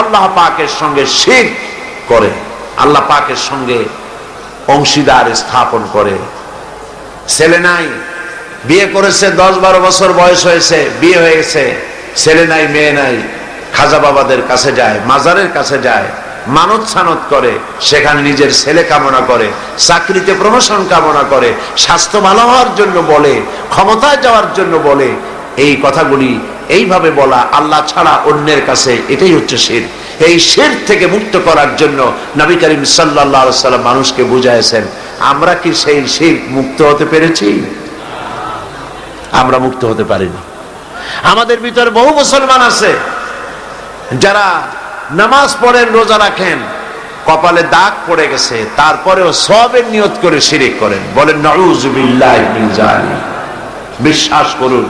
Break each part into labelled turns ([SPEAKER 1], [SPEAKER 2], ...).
[SPEAKER 1] আল্লাহ পাকের সঙ্গে শির করে, আল্লাহ পাকের সঙ্গে অংশীদার স্থাপন করে। ছেলে নাই, বিয়ে করেছে দশ বারো বছর বয়স হয়েছে, বিয়ে হয়ে গেছে। ছেলে নাই, মেয়ে নাই, খাজা বাবাদের কাছে যায়, মাজারের কাছে যায়, মানত সানত করে, সেখানে নিজের ছেলে কামনা করে, চাকরিতে প্রমোশন কামনা করে, স্বাস্থ্য ভালো হওয়ার জন্য বলে, ক্ষমতায় যাওয়ার জন্য বলে, এই কথাগুলি এইভাবে বলা আল্লাহ ছাড়া অন্যের কাছে এটাই হচ্ছে শির। এই শির থেকে মুক্ত করার জন্য নবী করিম সাল্লাহ সাল্লাম মানুষকে বুঝাইছেন আমরা কি সেই শির মুক্ত হতে পেরেছি? আমরা মুক্ত হতে পারিনি। আমাদের ভিতরে বহু মুসলমান আছে, যারা নামাজ পড়েন রোজা রাখেন, কপালে দাগ পড়ে গেছে, তারপরেও সবের নিয়ত করে শিরিক করেন। বলেন নজুবিল্লাহ বিশ্বাস করুন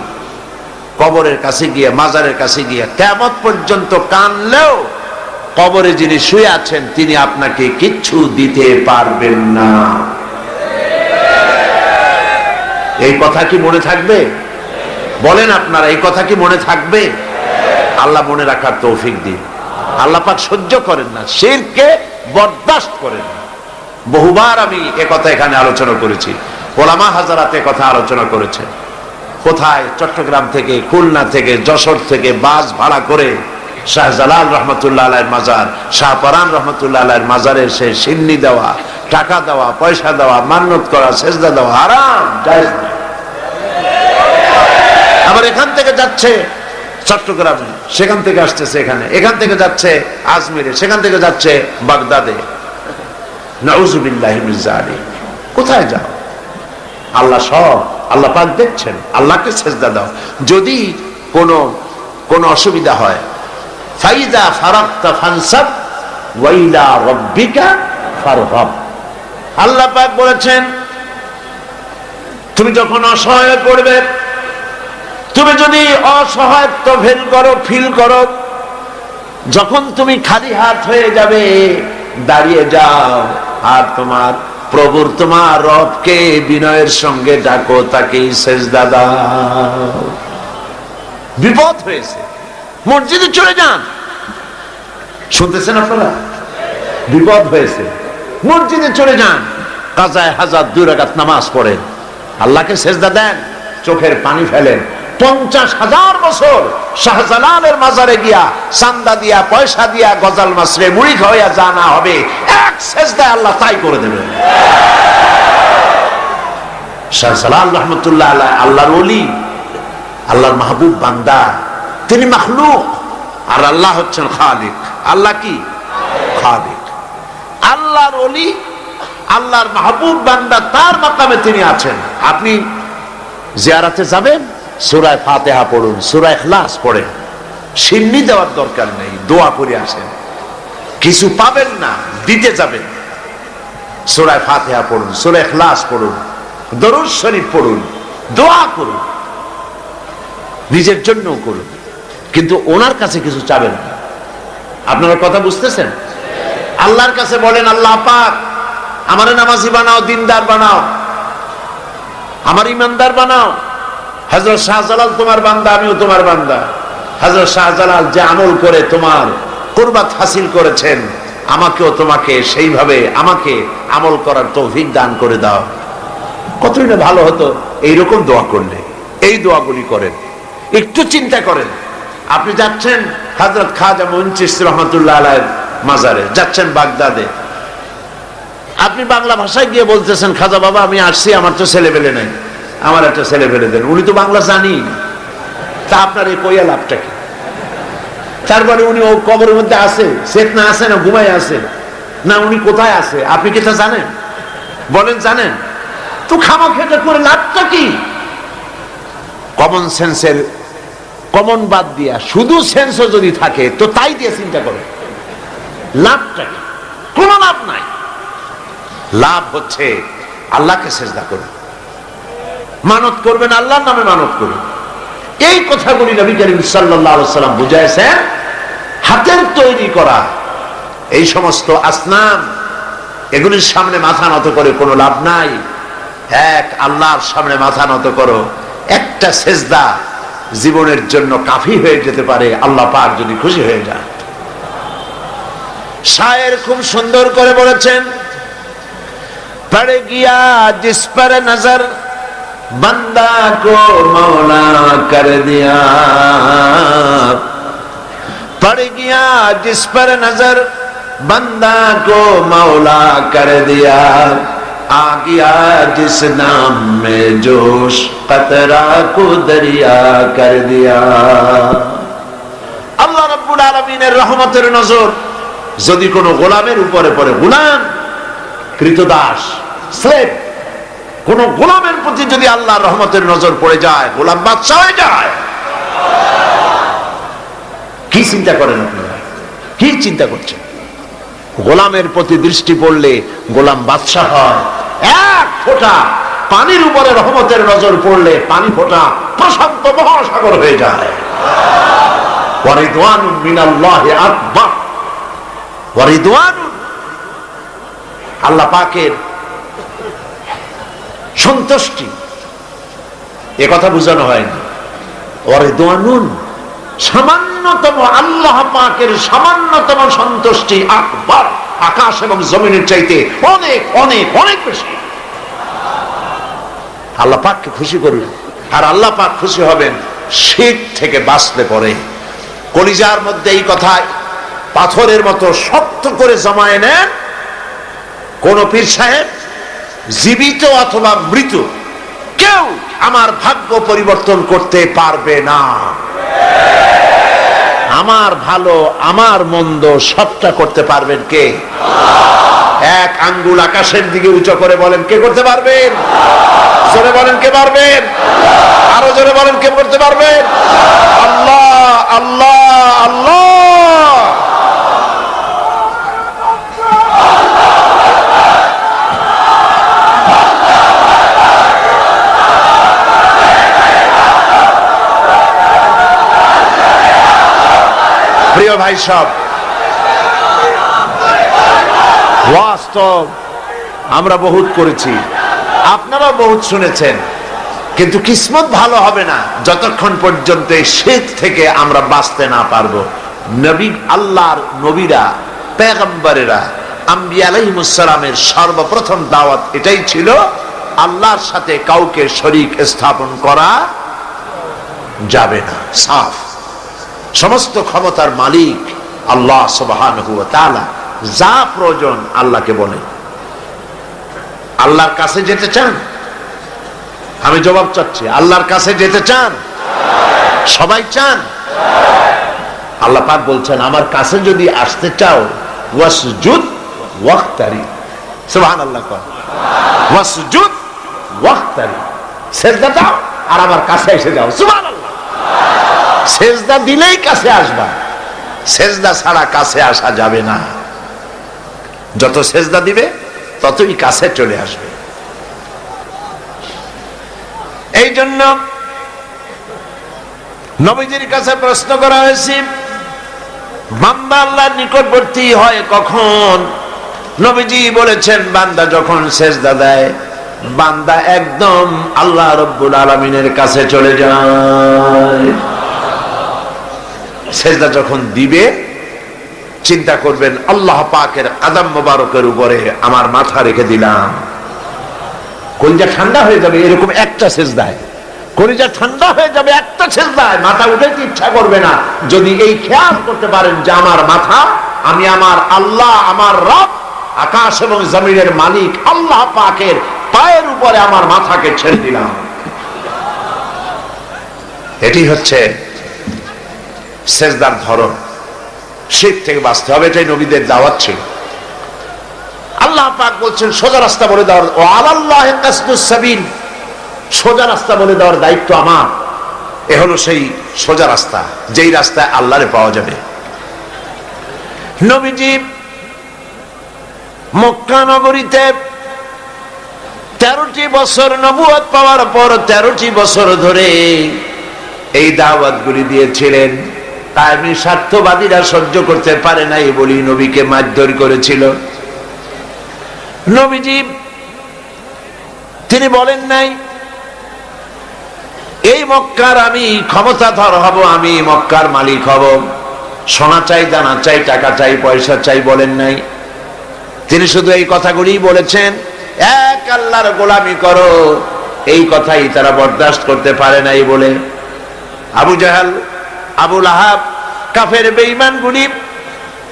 [SPEAKER 1] কবরের কাছে গিয়ে, মাজারের কাছে গিয়ে কেমত পর্যন্ত কানলেও কবরে যিনি শুয়ে আছেন, তিনি আপনাকে কিচ্ছু দিতে পারবেন না। এই কথা কি মনে থাকবে? বলেন আপনারা, এই কথা কি মনে থাকবে? আল্লাহ মনে রাখার তৌফিক দিন। আল্লাহ পাক সহ্য করেন না, শিরকে বরদাস্ত করেন না। বহুবার আমি কথা এখানে আলোচনা করেছি। ওলামা হাজারাতে কথা আলোচনা করেছে কোথায়? চট্টগ্রাম থেকে, খুলনা থেকে, যশোর থেকে বাস ভাড়া করে শাহজালাল রহমতুল্লাহ আলাইয়ের মাজার, শাহপরান রহমতুল্লাহ আলাইয়ের মাজারে সে সিন্নি দেওয়া, টাকা দেওয়া, পয়সা দেওয়া মান্যত করা, সেজদা দেওয়া আরাম আবার এখান থেকে যাচ্ছে চট্টগ্রামে, সেখান থেকে আসতেছে এখানে, এখান থেকে যাচ্ছে আজমিরে, সেখান থেকে যাচ্ছে বাগদাদে। নজুবিল্লাহ কোথায় যাও? আল্লাহ সব আল্লাহ পাক দেখছেন, আল্লাহকে সেজদা দাও। যদি কোনো কোনো অসুবিধা হয় ফাইদা ফারাক্তা ফানসাব, ওয়াইলা রব্বিকা ফারহাব। আল্লাহ পাক বলেছেন, তুমি যখন অসহায় হয়ে পড়বে, তুমি যদি অসহায়ত্ব ফিল করো ফিল করো, যখন তুমি খালি হাত হয়ে যাবে, দাঁড়িয়ে যাও আর তোমার প্রভুর তোমার রবকে বিনয়ের সঙ্গে ডাকো তাকেই শেষ দাদা বিপদ হয়েছে। মসজিদে চলে যান। শুনতেছেন আপনারা? বিপদ হয়েছে। মসজিদে চলে যান। কাজায় হাজার দুই রাকাত নামাজ পড়েন। আল্লাহকে সেজদা দেন। চোখের পানি ফেলেন। পঞ্চাশ হাজার বছর শাহজালালের মাজারে গিয়া চান্দা দিয়া, পয়সা দিয়া গজাল মাসরে মুড়ি খাওয়া জানা হবে, এক সেজদায় আল্লাহ তাই করে দেবেন শাহজালাল রহমতুল্লাহ আল্লাহ আল্লাহর ওলি, আল্লাহর মাহবুব বান্দা, তিনি মাখলুক, আর আল্লাহ হচ্ছেন খালিক। আল্লাহ কি? খালিক। আল্লাহর ওলি, আল্লাহর মাহবুব বান্দা, তার মাকামে তিনি আছেন। আপনি জিয়ারাতে যাবেন? সুরায় ফাতেহা পড়ুন, সুরায় খ্লাস পড়েন। সিন্নি দেওয়ার দরকার নেই, দোয়া করে আসেন। কিছু পাবেন না, দিতে যাবেন। সুরায় ফাতেহা পড়ুন, সুরায় খ্লাস পড়ুন, দরুদ শরীফ পড়ুন, দোয়া করুন। নিজের জন্যও করুন। কিন্তু ওনার কাছে কিছু চাবেন না। আপনারা কথা বুঝতেছেন? আল্লাহর কাছে বলেন, আল্লাহ পাক, আমার নামাজি বানাও, দিনদার বানাও। আমার ইমানদার বানাও। হজরত শাহজালাল তোমার বান্দা, আমিও তোমার বান্দা। হজরত শাহজালাল যে আমল করে তোমার কোরবাত হাসিল করেছেন, আমাকেও তোমাকে সেইভাবে, আমাকে আমল করার তৌফিক দান করে দাও। কতই না ভালো হতো এইরকম দোয়া করলে, এই দোয়াগুলি করেন। একটু চিন্তা করেন। আপনি যাচ্ছেন হজরত খাজা মঞ্চিস রহমতুল্লাহ আলাইয়ের মাজারে, যাচ্ছেন বাগদাদে। আপনি বাংলা ভাষায় গিয়ে বলতেছেন, খাজা বাবা, আমি আসছি, আমার তো ছেলে পেলে নাই। আমার একটা ছেলে ফেলে দেন, উনি তো বাংলা জানি। তা আপনার এই কইয়া লাভটা কি? তারপরে উনি ও কবরের মধ্যে আছে সেট না আছে না ঘুমাই আছে, না উনি কোথায় আছে, আপনি কি জানেন? বলেন, জানেন? তো খামা খেতে করে লাভটা কি? কমন সেন্সের কমন বাদ দিয়া, শুধু সেন্সও যদি থাকে, তো তাই দিয়ে চিন্তা করে। লাভটা কি? কোনো লাভ নাই। লাভ হচ্ছে আল্লাহকে চেষ্টা করুন মানত করবেন, আল্লাহর নামে মানত করবেন। এই কথাগুলি নবী করিম সাল্লাম বুঝাইছেন, হাতের তৈরি করা, এই সমস্ত আসনাম এগুলির সামনে মাথা নত করে কোনো লাভ নাই। এক, আল্লাহর সামনে মাথা নত করো। একটা সেজদা জীবনের জন্য কাফি হয়ে যেতে পারে, আল্লাহ পাক যদি খুশি হয়ে যায়। সায়ের খুব সুন্দর করে বলেছেন, পড়ে গিয়া জিস পরে নজর बंदा को मौला कर दिया पड़ गया जिस पर नजर बंदा को मौला कर दिया आ गया जिस नाम में जोश कतरा को दरिया कर दिया আল্লাহ রব্বুল আলমিনের রহমতের নজর যদি কোনো গোলামের উপরে পড়ে গোলাম কৃতদাস স্লেভ কোন গোলামের প্রতি যদি আল্লাহ রহমতের নজর পড়ে যায়, গোলাম বাদশাহ হয়ে যায়। কি চিন্তা করেন আপনারা? কি চিন্তা করছেন? গোলামের প্রতি দৃষ্টি পড়লে গোলাম বাদশাহ হয়। এক ফোঁটা পানির উপরে রহমতের নজর পড়লে পানি ফোঁটা প্রশান্ত মহাসাগর হয়ে যায়। আল্লাহ পাকের সন্তুষ্টি। এ কথা বোঝানো হয়নি। ওয়ারিদওয়ানুন, সামান্যতম আল্লাহ পাকের সামান্যতম সন্তুষ্টি আকবার। আকাশ এবং জমিনের চাইতে অনেক অনেক অনেক বেশি। আল্লাহ পাককে খুশি করুন। আর আল্লাহ পাক খুশি হবেন, শীত থেকে বাঁচতে পরে। কলিজার মধ্যে এই কথায় পাথরের মতো শক্ত করে জমায়ে নেন কোন পীর সাহেব। জীবিত অথবা মৃত, কেউ আমার ভাগ্য পরিবর্তন করতে পারবে না। আমার ভালো, আমার মন্দ সবটা করতে পারবেন কে? এক আঙ্গুল আকাশের দিকে উঁচু করে বলেন, কে করতে পারবেন? জোরে বলেন, কে পারবেন? আরও জোরে বলেন, কে করতে পারবেন? আল্লাহ আল্লাহ আল্লাহ প্রিয় ভাই, সব। বাস্তব আমরা বহুত করেছি। আপনারাও বহুত শুনেছেন। কিন্তু কিসমত ভালো হবে না, যতক্ষণ পর্যন্ত শীত থেকে আমরা বাঁচতে না পারব। নবী, আল্লাহর নবীরা, পেগম্বরেরা আম্বি আলহিমুসালামের সর্বপ্রথম দাওয়াত এটাই ছিল, আল্লাহর সাথে কাউকে শরিক স্থাপন করা যাবে না, সাফ। সমস্ত ক্ষমতার মালিক আল্লাহ সুবহান যা প্রয়োজন আল্লাহকে বলে। আল্লাহর কাছে যেতে চান? আমি জবাব চাচ্ছি, আল্লাহর কাছে যেতে চান? সবাই চান? আল্লাহ পাক বলছেন, আমার কাছে যদি আসতে চাও, ওয়াসজুদ ওয়াক্তারি সুবহান আল্লাহ কর ওয়াসজুদ ওয়াক্তারি সেজদা দাও আর আমার কাছে এসে যাও। সুবহান আল্লাহ সেজদা দিলেই কাছে আসবা। সেজদা ছাড়া কাছে আসা যাবে না। যত সেজদা দিবে, ততই কাছে চলে আসবে। এই জন্য নবীজির কাছে প্রশ্ন করা হয়েছে, বান্দা আল্লাহর নিকটবর্তী হয় কখন? নবীজি বলেছেন, বান্দা যখন সেজদা দেয়, বান্দা একদম আল্লাহ রব্বুল আলমিনের কাছে চলে যায়। সেজদা যখন দিবে, চিন্তা করবেন, আল্লাহ পাকের আদাম মোবারকের উপরে আমার মাথা রেখে দিলাম। কলিজা ঠান্ডা হয়ে যাবে এরকম একটা সেজদায়। কলিজা ঠান্ডা হয়ে যাবে একটা সেজদায়, মাথা উঠাইতে ইচ্ছা করবে না। যদি এই খেয়াল করতে পারেন যে আমার মাথা, আমি আমার আল্লাহ, আমার রব, আকাশ এবং জমিনের মালিক, আল্লাহ পাকের পায়ের উপরে আমার মাথাকে ছেড়ে দিলাম। এটি হচ্ছে সেজদার ধরন। শীত থেকে বাঁচতে হবে, এটাই নবীদের দাওয়াত ছিল। আল্লাহ পাক বলছেন, সোজা রাস্তা বলে দেওয়ার, ও আল্লাহ সোজা রাস্তা বলে দেওয়ার দায়িত্ব আমার। এ হলো সেই সোজা রাস্তা, যেই রাস্তায় আল্লাহরে পাওয়া যাবে। নবীজি মক্কা নগরীতে তেরোটি বছর নবুয়াদ পাওয়ার পর তেরোটি বছর ধরে এই দাওয়াত গুলি দিয়েছিলেন। তাই স্বার্থবাদীরা সহ্য করতে পারে নাই বলি নবীকে মারধর করেছিল। নবীজি, তিনি বলেন নাই, এই মক্কার আমি ক্ষমতাধর হব, আমি মক্কার মালিক হব। সোনা চাই, দানা চাই, টাকা চাই, পয়সা চাই, বলেন নাই। তিনি শুধু এই কথাগুলি বলেছেন, এক আল্লাহর গোলামি করো, এই কথাই তারা বরদাস্ত করতে পারে নাই বলে। আবু জাহাল আবুল আহাব কাফের বেঈমান গুলি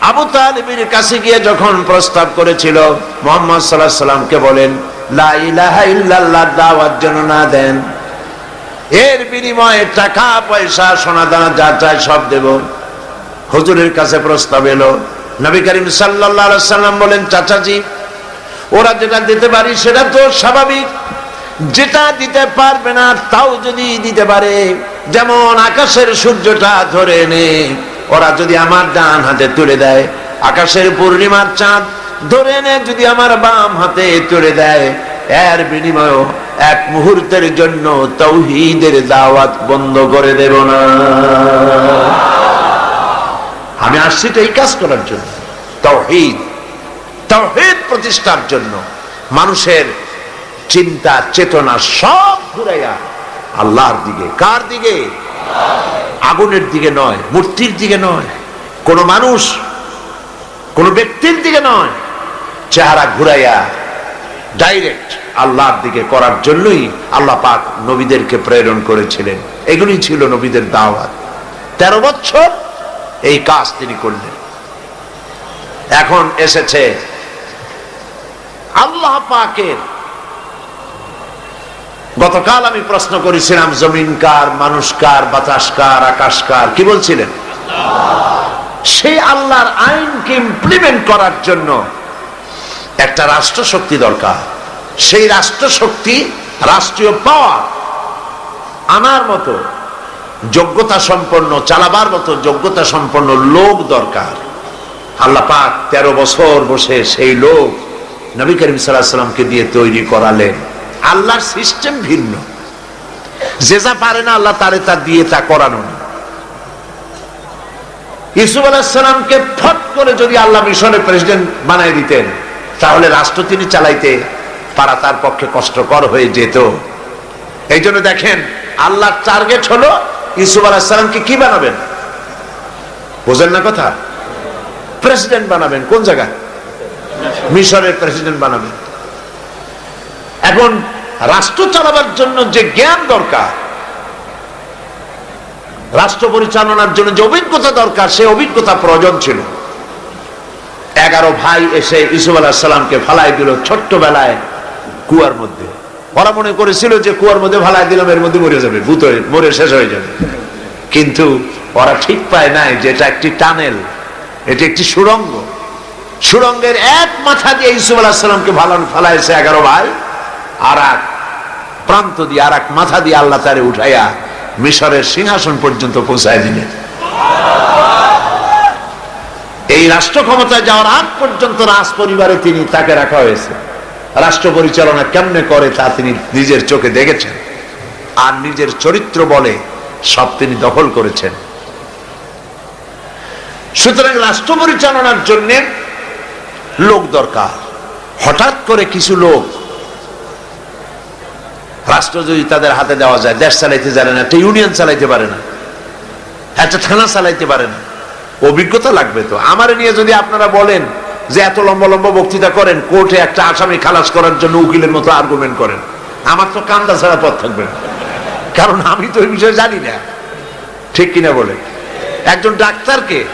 [SPEAKER 1] আবু তালিবের কাছে গিয়ে যখন প্রস্তাব করেছিল, মোহাম্মদ সাল্লাহ সাল্লামকে বলেন, লা ইলাহা ইল্লাল্লাহ, দাওয়াত যেন না দেন। এর বিনিময়ে টাকা, পয়সা সোনা দানা যা চায় সব দেব। হুজুরের কাছে প্রস্তাব এলো। নবী করিম আলাইহি সাল্লাম বলেন, চাচাজি, ওরা যেটা দিতে পারি সেটা তো স্বাভাবিক। যেটা দিতে পারবে না, তাও যদি দিতে পারে। যেমন আকাশের সূর্যটা ধরে এনে ওরা যদি আমার ডান হাতে তুলে দেয়, আকাশের পূর্ণিমার চাঁদ ধরে এনে যদি আমার বাম হাতে তুলে দেয়, এর বিনিময় এক মুহূর্তের জন্য তৌহিদের দাওয়াত বন্ধ করে দেব না। আমি আসছি তো এই কাজ করার জন্য, তৌহিদ তৌহিদ প্রতিষ্ঠার জন্য, মানুষের চিন্তা, চেতনা সব ঘুরাইয়া আল্লাহর দিকে। কার দিকে? আগুনের দিকে নয়, মূর্তির দিকে নয়, কোন মানুষ, কোন ব্যক্তির দিকে নয়। চেহারা ঘুরাইয়া ডাইরেক্ট আল্লাহর দিকে করার জন্যই আল্লাহ পাক নবীদেরকে প্রেরণ করেছিলেন। এগুলি ছিল নবীদের দাওয়াত। তেরো বছর এই কাজ তিনি করলেন। এখন এসেছে আল্লাহ পাকের গতকাল আমি প্রশ্ন করেছিলাম, জমিন কার, মানুষ কার, বাতাস কার, আকাশ কার? কি বলছিলেন? সেই আল্লাহর আইনকে ইমপ্লিমেন্ট করার জন্য একটা রাষ্ট্র শক্তি দরকার। সেই রাষ্ট্র শক্তি রাষ্ট্রীয় পাওয়ার আনার মতো, যোগ্যতা সম্পন্ন, চালাবার মতো, যোগ্যতা সম্পন্ন লোক দরকার। আল্লাহ পাক তেরো বছর বসে সেই লোক নবী করিম সাল্লামকে দিয়ে তৈরি করালেন। আল্লাহর সিস্টেম ভিন্ন। যে যা পারে না আল্লাহ তারে তা দিয়ে তা করানো না ইসুফ আলাহিসাল্লামকে ফট করে যদি আল্লাহ মিশনের প্রেসিডেন্ট বানাই দিতেন, তাহলে রাষ্ট্র তিনি চালাইতে পারা তার পক্ষে কষ্টকর হয়ে যেত। এই জন্য দেখেন, আল্লাহর টার্গেট হলো ইসুফ আলাহিসাল্লামকে কি বানাবেন? বোঝেন না কথা? প্রেসিডেন্ট বানাবেন। কোন জায়গায়? মিশরের প্রেসিডেন্ট বানাবেন। এখন রাষ্ট্র চালাবার জন্য যে জ্ঞান দরকার, রাষ্ট্র পরিচালনার জন্য যে অভিজ্ঞতা দরকার, সে অভিজ্ঞতা প্রয়োজন ছিল। এগারো ভাই এসে ইসুফ আলাহিসাল্লামকে ফালাই দিল ছোট্টবেলায় কুয়ার মধ্যে। ওরা মনে করেছিল যে কুয়ার মধ্যে ফালাই দিলাম, এর মধ্যে মরে যাবে, ভূত মরে শেষ হয়ে যাবে। কিন্তু ওরা ঠিক পায় নাই যে এটা একটি টানেল, এটি একটি সুরঙ্গ। সুরঙ্গের এক মাথা দিয়ে ইসুফ আলাহিসাল্লামকে ভালান ফালাইছে এগারো ভাই। আর এক প্রান্ত দিয়ে, আর এক মাথা দিয়ে আল্লাহ তারে উঠাইয়া মিশরের সিংহাসন পর্যন্ত পৌঁছায় দিলেন এই রাষ্ট্র ক্ষমতায় যাওয়ার আগ পর্যন্ত রাজ পরিবারে তিনি তাকে রাখা হয়েছে। রাষ্ট্র পরিচালনা কেমনে করে তা তিনি নিজের চোখে দেখেছেন। আর নিজের চরিত্র বলে সব তিনি দখল করেছেন। সুতরাং রাষ্ট্র পরিচালনার জন্য লোক দরকার। হঠাৎ করে কিছু লোক রাষ্ট্র যদি তাদের হাতে দেওয়া যায়, দেশ চালাইতে জানে না, একটা ইউনিয়ন চালাইতে পারে না, একটা থানা চালাইতে পারে না। অভিজ্ঞতা লাগবে তো। আমার নিয়ে যদি আপনারা বলেন যে এত লম্বা লম্বা বক্তৃতা করেন, কোর্টে একটা আসামি খালাস করার জন্য উকিলের মতো আর্গুমেন্ট করেন, আমার তো কান্দা ছাড়া পথ থাকবে না। কারণ আমি তো এই বিষয়ে জানি না। ঠিক কিনা বলে? একজন ডাক্তারকে,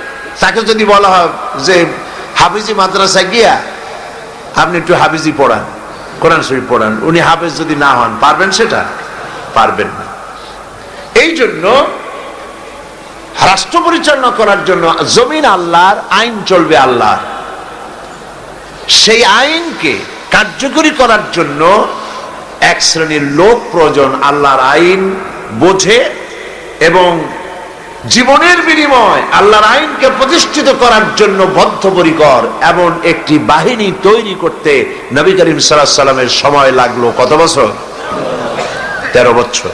[SPEAKER 1] তাকে যদি বলা হয় যে, হাফিজি মাদ্রাসায় গিয়া আপনি একটু হাফিজি পড়ান। কোরআন শরীফ পড়ান। উনি হাফেজ যদি না হন, পারবেন সেটা? পারবেন না। এই জন্য রাষ্ট্র পরিচালনা করার জন্য জমিন আল্লাহর, আইন চলবে আল্লাহর। সেই আইনকে কার্যকরী করার জন্য এক শ্রেণির লোক প্রয়োজন, আল্লাহর আইন বোঝে এবং জীবনের বিনিময় আল্লাহর আইনকে প্রতিষ্ঠিত করার জন্য বদ্ধপরিকর এমন একটি বাহিনী তৈরি করতে নবী করিম সাল্লাহ সাল্লামের সময় লাগল কত বছর? তেরো বছর।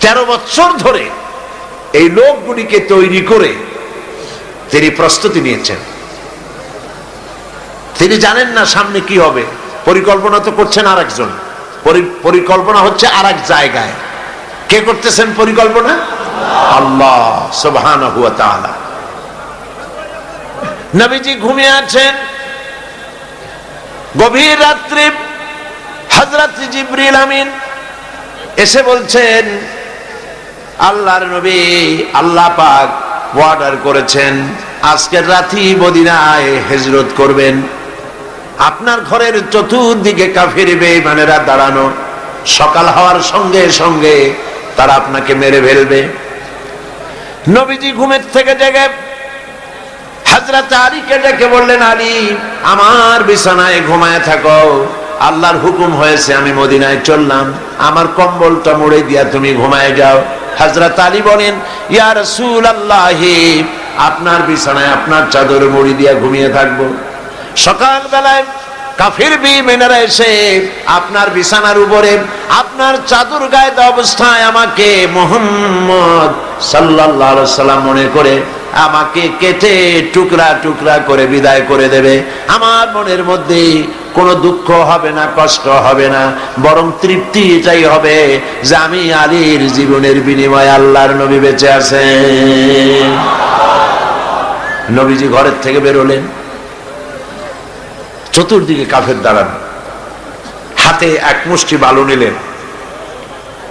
[SPEAKER 1] তেরো বছর ধরে এই লোকগুলিকে তৈরি করে তিনি প্রস্তুতি নিয়েছেন। তিনি জানেন না সামনে কি হবে। পরিকল্পনা তো করছেন আর একজন পরিকল্পনা হচ্ছে আর এক জায়গায়। কে করতেছেন পরিকল্পনা? আল্লাহ সুবহান নবীজি ঘুমিয়ে আছেন। গভীর রাত্রি হজরত জিব্রিল আমিন এসে বলছেন, আল্লাহর নবী আল্লাহ পাক অর্ডার করেছেন, আজকের রাতি মদিনায় হেজরত করবেন। আপনার ঘরের চতুর্দিকে কাফির বেঈমানেরা দাঁড়ানো। সকাল হওয়ার সঙ্গে সঙ্গে তারা আপনাকে মেরে ফেলবে। নবীজি ঘুমের থেকে জেগে হাজরাত আলীকে ডেকে বললেন, আলী, আমার বিছানায় ঘুমায় থাকো। আল্লাহর হুকুম হয়েছে, আমি মদিনায় চললাম। আমার কম্বলটা মুড়ে দিয়া তুমি ঘুমায় যাও। হাজরাত আলী বলেন, ইয়া রাসূল আল্লাহি আপনার বিছানায় আপনার চাদর মুড়ি দিয়া ঘুমিয়ে থাকব। সকাল বেলায় কাফির বিমেনারা এসে আপনার বিছানার উপরে আপনার চাদর গায়ে অবস্থায় আমাকে মোহাম্মদ সাল্লাম মনে করে, আমাকে কেটে টুকরা টুকরা করে বিদায় করে দেবে। আমার মনের মধ্যে কোনো দুঃখ হবে না, কষ্ট হবে না, বরং তৃপ্তি এটাই হবে যে আমি আলীর জীবনের বিনিময়ে আল্লাহর নবী বেঁচে আছেন নবীজি ঘরের থেকে বেরোলেন। চতুর্দিকে কাফের দাঁড়ান। হাতে এক মুষ্টি বালু নিলেন।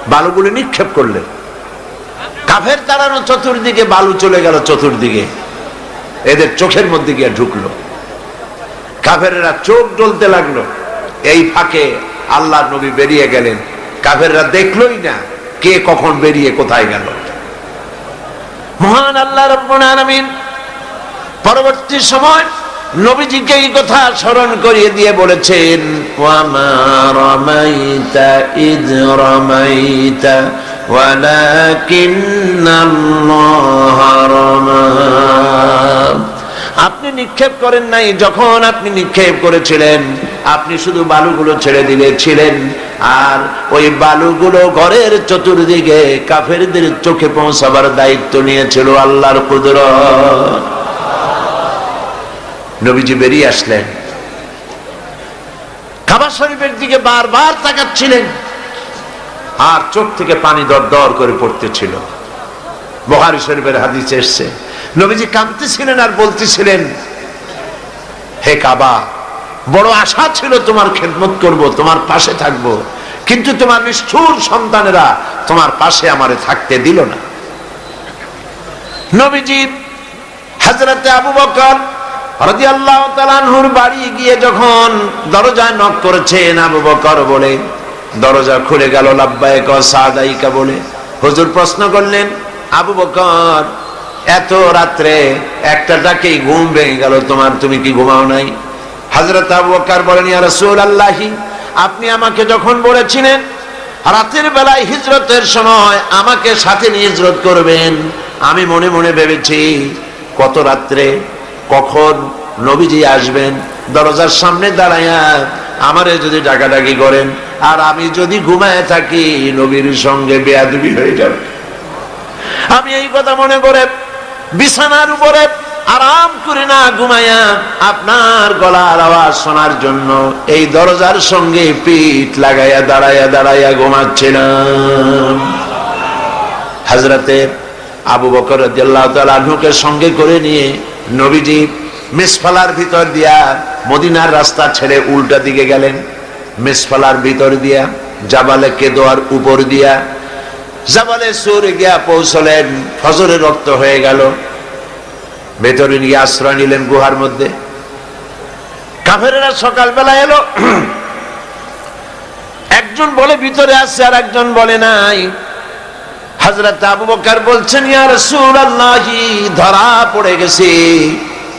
[SPEAKER 1] বালুগুলি নিক্ষেপ করলেন। কাফের দাঁড়ানো চতুর্দিকে, বালু চলে গেল চতুর্দিকে। এদের চোখের মধ্যে গিয়ে ঢুকলো। কাফেরেরা চোখ ডলতে লাগল। এই ফাঁকে আল্লাহ নবী বেরিয়ে গেলেন। কাফেররা দেখলোই না কে কখন বেরিয়ে কোথায় গেল। মহান আল্লাহ রব্বুল পরবর্তী সময় নবীজিকে এই কথা স্মরণ করিয়ে দিয়ে বলেছেন আপনি নিক্ষেপ করেন নাই, যখন আপনি নিক্ষেপ করেছিলেন, আপনি শুধু বালুগুলো ছেড়ে দিলেছিলেন, আর ওই বালুগুলো ঘরের চতুর্দিকে কাফেরদের চোখে পৌঁছাবার দায়িত্ব নিয়েছিল আল্লাহর কুদরত। নবীজি বেরিয়ে আসলেন। খাবার শরীফের দিকে বারবার তাকাচ্ছিলেন। আর চোখ থেকে পানি দর দর করে পড়তেছিল। বহারি শরীফের হাদিস এসছে, নবীজি কাঁদতেছিলেন আর বলতেছিলেন, হে কাবা, বড় আশা ছিল তোমার খেদমত করব, তোমার পাশে থাকব, কিন্তু তোমার নিষ্ঠুর সন্তানেরা তোমার পাশে আমারে থাকতে দিল না। নবীজি হাজরতে আবু বকর বাড়ি গিয়ে যখন দরজায় নক করেছেন, আবু বকর বলে দরজা খুলে গেল সাদাইকা বলে। হুজুর প্রশ্ন করলেন, আবু বকর, এত রাত্রে একটা ডাকেই ঘুম ভেঙে গেল, তোমার তুমি কি ঘুমাও নাই? হযরত আবু বকর বলেন, ইয়া রাসূলুল্লাহি, আপনি আমাকে যখন বলেছিলেন, রাতের বেলায় হিজরতের সময় আমাকে সাথে নিয়ে হিজরত করবেন, আমি মনে মনে ভেবেছি, কত রাত্রে, কখন নবীজি আসবেন, দরজার সামনে দাঁড়াইয়া আমারে যদি ডাকাডাকি করেন, আর আমি যদি ঘুমায় থাকি, নবীর সঙ্গে বেয়াদবি হয়ে যাবে। আমি এই কথা মনে করে বিছানার উপরে আরাম করে না ঘুমাইয়া আপনার গলার আওয়াজ শোনার জন্য এই দরজার সঙ্গে পিঠ লাগাইয়া দাঁড়াইয়া দাঁড়াইয়া ঘুমাচ্ছিলাম। হাজরাতে আবু বকর রাদিয়াল্লাহু সঙ্গে করে নিয়ে নবীজি মিসফালার ভিতর দিয়া মদিনার রাস্তা ছেড়ে উল্টা দিকে গেলেন। মিসফালার ভিতর দিয়া জাবালে কেদোয়ার উপর দিয়া জাবালে সুর গিয়া পৌঁছলেন। ফজরের রক্ত হয়ে গেল। ভেতরে নিয়ে আশ্রয় নিলেন গুহার মধ্যে। কাফেরেরা সকালবেলা এলো। একজন বলে, ভিতরে আসছে আর একজন বলে নাই। হজরত আবু বকর বলছেন, ইয়া রাসূলুল্লাহি, ধরা পড়ে গেছে।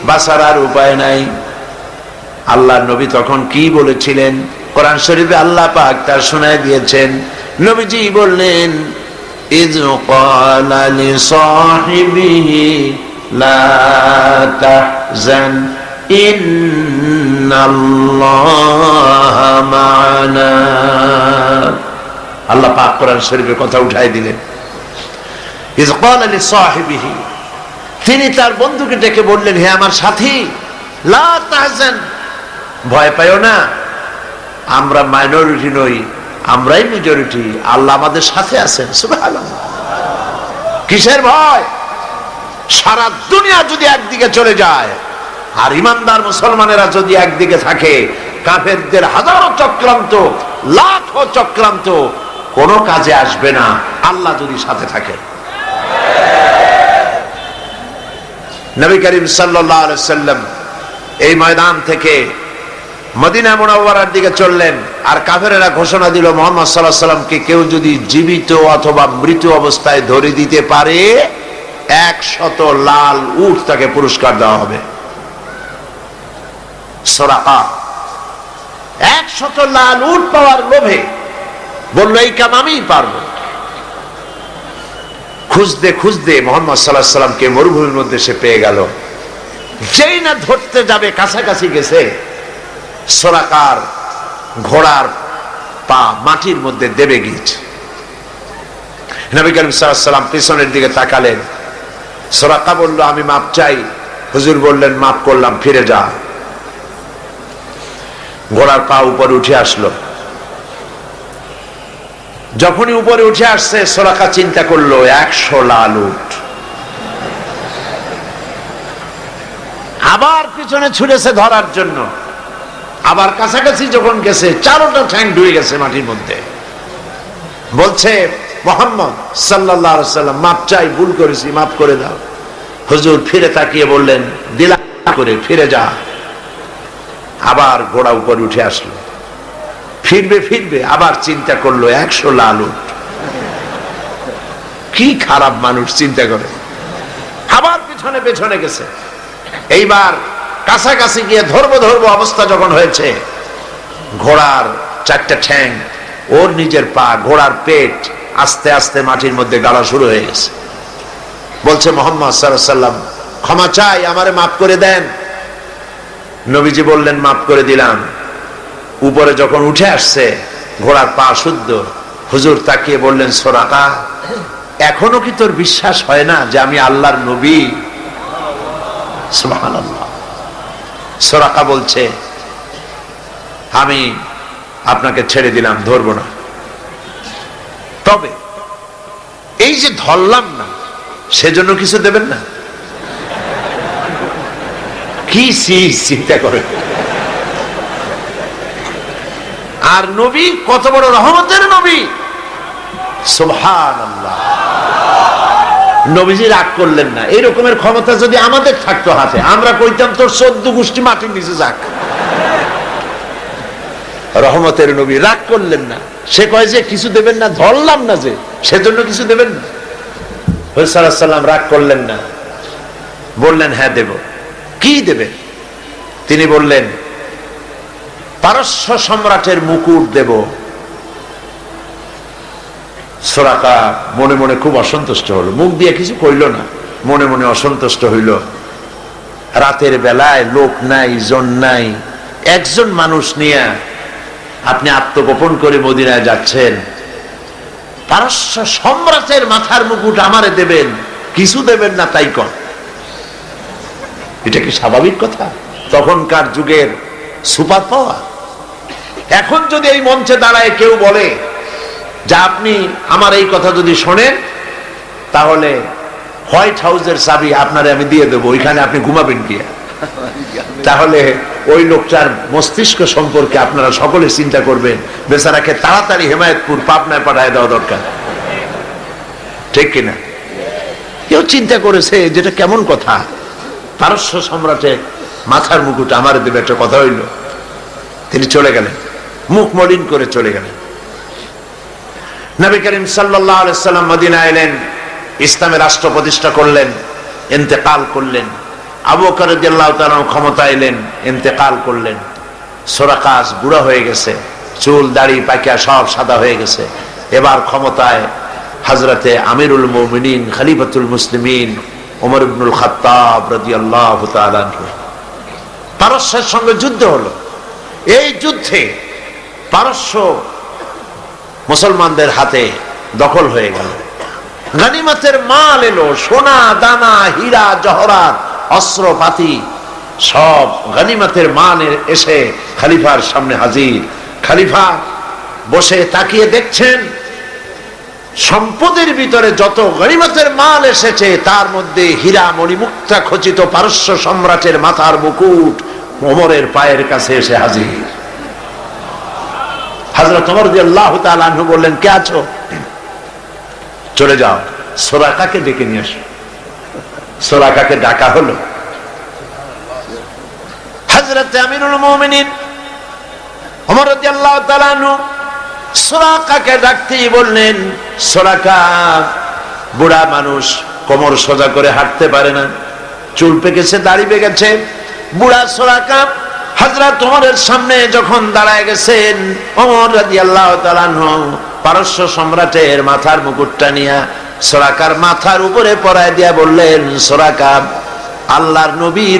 [SPEAKER 1] বাঁচার আর উপায় নাই। আল্লাহ নবী তখন কি বলেছিলেন? কোরআন শরীফে আল্লাহ পাক তার শোনায় দিয়েছেন। নবীজি বললেন আল্লাহ পাক কোরআন শরীফের কথা উঠাই দিলেন। ইজ ক্বালা লিসাহিবিহি তিনি তার বন্ধুকে ডেকে বললেন, হে আমার সাথী ভয় পাইও না, আমরা মাইনরিটি নই, আমরাই মেজরিটি, আল্লাহ আমাদের সাথে আছেন কিসের ভয়? সারা দুনিয়া যদি একদিকে চলে যায়, আর ইমানদার মুসলমানেরা যদি একদিকে থাকে, কাফেরদের হাজারো চক্রান্ত, লাখো চক্রান্ত, কোনো কাজে আসবে না, আল্লাহ যদি সাথে থাকে। নবী করিম সাল্লাম এই ময়দান থেকে মদিনা মোনাওয়ারার দিকে চললেন, আর কাফেরেরা ঘোষণা দিল, মোহাম্মদ সাল্লাহ সাল্লামকে কেউ যদি জীবিত অথবা মৃত অবস্থায় ধরে দিতে পারে, একশত লাল উট তাকে পুরস্কার দেওয়া হবে। একশত লাল উট পাওয়ার লোভে বলল, এই কাম আমি পারব। খুঁজতে খুঁজতে মোহাম্মদ সাল্লাহ সাল্লামকে মরুভূমির মধ্যে সে পেয়ে গেল। যেই না ধরতে যাবে, কাছাকাছি গেছে সোরাকার ঘোড়ার পা মাটির মধ্যে দেবে গিয়েছে নবী করিম সাল্লাম পিছনের দিকে তাকালেন। সোরাকা বলল, আমি মাপ চাই। হুজুর বললেন, মাপ করলাম, ফিরে যা। ঘোড়ার পা উপরে উঠে আসলো। যখনই উপরে উঠে আসছে, সোরাকা চিন্তা করল, একশো লাল উঠ আবার পিছনে ছুটেছে ধরার জন্য। আবার কাছাকাছি যখন গেছে, চারোটা ঠ্যাং ডুয়ে গেছে মাটির মধ্যে। বলছে, মোহাম্মদ সাল্লাহ সাল্লাম মাপ চাই, ভুল করেছি মাফ করে দাও। হুজুর ফিরে তাকিয়ে বললেন দিলা করে, ফিরে যা। আবার ঘোড়া উপরে উঠে আসলো। ফিরবে ফিরবে, আবার চিন্তা করল, একশো লাল। কি খারাপ মানুষ, চিন্তা করে। আবার পেছনে পেছনে গেছে। এইবার কাছাকাছি গিয়ে ধরবো ধরবো অবস্থা যখন হয়েছে, ঘোড়ার চারটা ঠ্যাং, ওর নিজের পা, ঘোড়ার পেট, আস্তে আস্তে মাটির মধ্যে গাড়া শুরু হয়ে গেছে। বলছে মোহাম্মদ সাল্লাম ক্ষমা চাই, আমারে মাফ করে দেন। নবীজি বললেন, মাফ করে দিলাম। উপরে যখন উঠে আসছে, ঘোড়ার পা শুদ্ধ, হুজুর তাকিয়ে বললেন, সোরাকা, এখনও কি তোর বিশ্বাস হয় না যে আমি আল্লাহর নবী? সোরাকা বলছে, আমি আপনাকে ছেড়ে দিলাম, ধরবো না। তবে, এই যে ধরলাম না, সেজন্য কিছু দেবেন না? কি চিন্তা করে আর নবী কত বড় রহমতের নবী। নবীজি রাগ করলেন না। এই রকমের ক্ষমতা যদি আমাদের থাকতো হাতে, আমরা কইতাম তোর চোদ্দ গোষ্ঠী মাটির নিচে যাক। রহমতের নবী রাগ করলেন না। সে কয় যে, কিছু দেবেন না, ধরলাম না যে, সেজন্য কিছু দেবেন না। সাল্লাম রাগ করলেন না। বললেন হ্যাঁ দেব। কি দেবেন? তিনি বললেন পারস্য সম্রাটের মুকুট দেব। সোরাকা মনে মনে খুব অসন্তুষ্ট হলো। মুখ দিয়ে কিছু কইল না, মনে মনে অসন্তুষ্ট হইল। রাতের বেলায় লোক নাই, জন নাই, একজন মানুষ নিয়ে আপনি আত্মগোপন করে মদিনায় যাচ্ছেন। পারস্য সম্রাটের মাথার মুকুট আমারে দেবেন, কিছু দেবেন না তাই কর। এটা কি স্বাভাবিক কথা? তখনকার যুগের সুপার পাওয়ার। এখন যদি এই মঞ্চে দাঁড়ায় কেউ বলে যে আপনি আমার এই কথা যদি শোনেন, তাহলে হোয়াইট হাউসের চাবি আপনারে আমি দিয়ে দেবো, ওইখানে আপনি ঘুমাবেন গিয়া। তাহলে ওই লোকটার মস্তিষ্ক সম্পর্কে আপনারা সকলে চিন্তা করবেন, বেচারাকে তাড়াতাড়ি হেমায়তপুর পাবনায় পাঠায় দেওয়া দরকার। ঠিক কিনা? কেউ চিন্তা করেছে যেটা কেমন কথা? পারস্য সম্রাটে মাথার মুকুট আমার দেবে, একটা কথা হইল। তিনি চলে গেলেন। মুখ মলিন করে চলে গেলেন। নবী করিম সাল্লাম মদিনা এলেন ইসলামের রাষ্ট্র প্রতিষ্ঠা করলেন এতেকাল করলেন। আবু করদ্দাল্লাহ ক্ষমতা এলেন এতেকাল করলেন। সোরাকাশ বুড়া হয়ে গেছে, চুল, দাড়ি পাকিয়া সব সাদা হয়ে গেছে। এবার ক্ষমতায় হাজরতে আমিরুল মোমিনিন, খালিফাতুল মুসলিমিন ওমর ইবনুল খাত্তাব রাজি আল্লাহ পারস্যের সঙ্গে যুদ্ধ হলো। এই যুদ্ধে পারস্য মুসলমানদের হাতে দখল হয়ে গেল। গানিমাতের মাল এলো, সোনা, দানা, হীরা, জহরাত অস্ত্রপাতি সব গানিমাতের মান এসে খালিফার সামনে হাজির। খালিফা বসে তাকিয়ে দেখছেন, সম্পদের ভিতরে যত গরিমতের মাল এসেছে, তার মধ্যে হীরা মণিমুক্তা খচিত পারস্য সম্রাটের মাথার মুকুট ওমরের পায়ের কাছে এসে হাজির। হাজরত দিয়ে আল্লাহ তালু বললেন, কে আছো? চলে যাও। সোরাকাকে ডেকে নিয়ে আসো। সোরাকাকে ডাকা হলো। হজরত আমিরুল মোমিনিন বললেন, সোরাকা মানুষ কোমর সোজা করে হাঁটতে পারে না। চুল বুড়া সোরাকা হাজরা তোমারের সামনে যখন দাঁড়ায় গেছেন অমর রাজি আল্লাহ পারস্য সম্রাটের মাথার মুকুটটা নিয়া সোরাকার মাথার উপরে পরায় দিয়া বললেন, সোরাকা, আল্লাহর নবীর